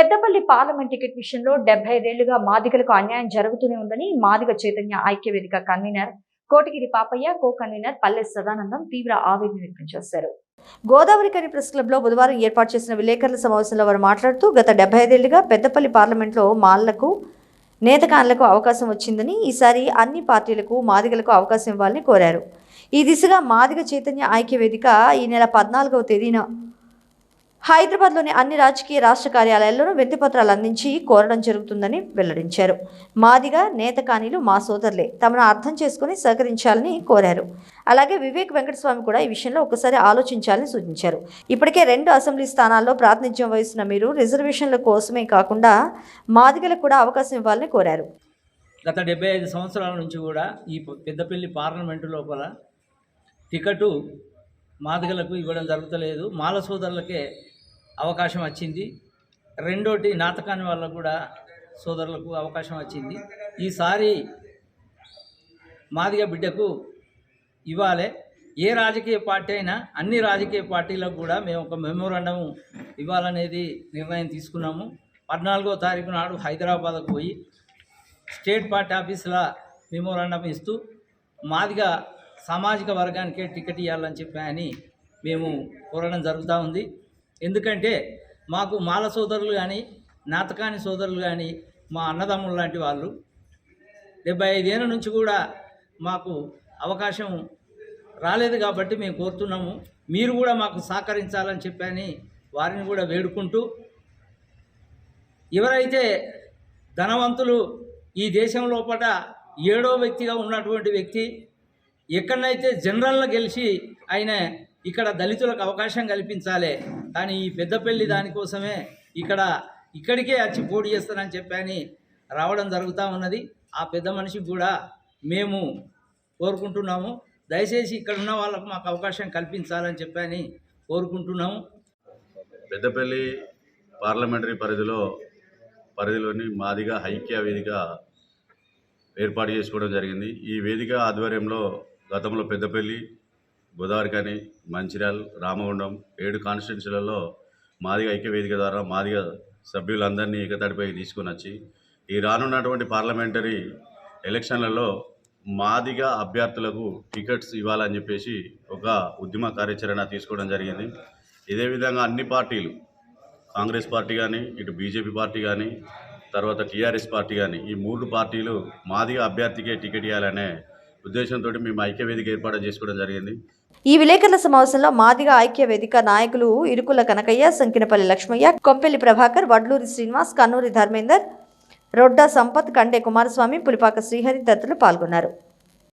Peddapalli parliament ticket విషయంలో డెబ్బై ఐదేళ్ళుగా మాదిగలకు అన్యాయం జరుగుతూనే ఉందని Madiga Chaitanya Aikya Vedika convener Kotagiri Papaiah co convener Palle Sadanandam తీవ్ర ఆవేదన వ్యక్తం చేశారు. గోదావరి కని ప్రెస్ క్లబ్లో బుధవారం ఏర్పాటు చేసిన విలేకరుల సమావేశంలో వారు మాట్లాడుతూ గత డెబ్బై ఐదేళ్ళుగా పెద్దపల్లి పార్లమెంట్లో మాళ్ళకు నేతకాన్లకు అవకాశం వచ్చిందని ఈసారి అన్ని పార్టీలకు మాదిగలకు అవకాశం ఇవ్వాలని కోరారు. ఈ దిశగా మాదిగ చైతన్య ఐక్యవేదిక ఈ నెల పద్నాలుగవ తేదీన హైదరాబాద్లోని అన్ని రాజకీయ రాష్ట్ర కార్యాలయాల్లోనూ వినతిపత్రాలు అందించి కోరడం జరుగుతుందని వెల్లడించారు. మాదిగా నేతకానీలు మా సోదరులే తమను అర్థం చేసుకుని సహకరించాలని కోరారు. అలాగే వివేక్ వెంకటస్వామి కూడా ఈ విషయంలో ఒకసారి ఆలోచించాలని సూచించారు. ఇప్పటికే రెండు అసెంబ్లీ స్థానాల్లో ప్రాతినిధ్యం వహిస్తున్న మీరు రిజర్వేషన్ల కోసమే కాకుండా మాదిగలకు కూడా అవకాశం ఇవ్వాలని కోరారు. గత డెబ్బై ఐదు సంవత్సరాల నుంచి కూడా ఈ పెద్దపల్లి పార్లమెంటు లోపల టికెట్ మాదిగలకు ఇవ్వడం జరుగుతలేదు. మాల సోదరులకే అవకాశం వచ్చింది. రెండోటి నాటకాని వాళ్ళకు కూడా సోదరులకు అవకాశం వచ్చింది. ఈసారి మాదిగ బిడ్డకు ఇవ్వాలి. ఏ రాజకీయ పార్టీ అయినా అన్ని రాజకీయ పార్టీలకు కూడా మేము ఒక మెమోరాండం ఇవ్వాలనేది నిర్ణయం తీసుకున్నాము. పద్నాలుగో తారీఖు నాడు హైదరాబాద్కు పోయి స్టేట్ పార్టీ ఆఫీసుల మెమోరాండం ఇస్తూ మాదిగా సామాజిక వర్గానికే టికెట్ ఇవ్వాలని చెప్పి అని మేము కోరడం జరుగుతూ ఉంది. ఎందుకంటే మాకు మాల సోదరులు కానీ నాతకాని సోదరులు కానీ మా అన్నదమ్ములు లాంటి వాళ్ళు డెబ్బై ఐదేళ్ళ నుంచి కూడా మాకు అవకాశం రాలేదు కాబట్టి మేము కోరుతున్నాము. మీరు కూడా మాకు సహకరించాలని చెప్పని వారిని కూడా వేడుకుంటూ ఎవరైతే ధనవంతులు ఈ దేశం లోపల ఏడో వ్యక్తిగా ఉన్నటువంటి వ్యక్తి ఎక్కడనైతే జనరల్లో గెలిచి ఆయన ఇక్కడ దళితులకు అవకాశం కల్పించాలి. కానీ ఈ పెద్దపల్లి దానికోసమే ఇక్కడ ఇక్కడికే వచ్చి పోటీ చేస్తానని చెప్పని రావడం జరుగుతూ ఉన్నది. ఆ పెద్ద మనిషికి కూడా మేము కోరుకుంటున్నాము. దయచేసి ఇక్కడ ఉన్న వాళ్ళకు మాకు అవకాశం కల్పించాలని చెప్పని కోరుకుంటున్నాము. పెద్దపల్లి పార్లమెంటరీ పరిధిలో పరిధిలోని మాదిగా ఐక్య వేదిక ఏర్పాటు చేసుకోవడం జరిగింది. ఈ వేదిక ఆధ్వర్యంలో గతంలో పెద్దపల్లి గోదావరికని మంచిర్యాల రామగుండం ఏడు కాన్స్టిట్యున్సీలలో మాదిగా ఐక్యవేదిక ద్వారా మాదిగా సభ్యులందరినీ ఏకతాటిపై తీసుకొని వచ్చి ఈ రానున్నటువంటి పార్లమెంటరీ ఎలక్షన్లలో మాదిగా అభ్యర్థులకు టికెట్స్ ఇవ్వాలని చెప్పేసి ఒక ఉద్యమ కార్యాచరణ తీసుకోవడం జరిగింది. ఇదే విధంగా అన్ని పార్టీలు కాంగ్రెస్ పార్టీ కానీ ఇటు బీజేపీ పార్టీ కానీ తర్వాత టీఆర్ఎస్ పార్టీ కానీ ఈ మూడు పార్టీలు మాదిగా అభ్యర్థికే టికెట్ ఇవ్వాలనే ఉద్దేశంతో మేము ఐక్యవేదిక ఏర్పాటు చేసుకోవడం జరిగింది. ఈ విలేకరుల సమావేశంలో మాదిగ ఐక్య వేదిక నాయకులు ఇరుకుల కనకయ్య సంకినపల్లి లక్ష్మయ్య కొంపెల్లి ప్రభాకర్ వడ్లూరి శ్రీనివాస్ కన్నూరి ధర్మేందర్ రొడ్డా సంపత్ కండే కుమారస్వామి పులిపాక శ్రీహరి తదితరులు పాల్గొన్నారు.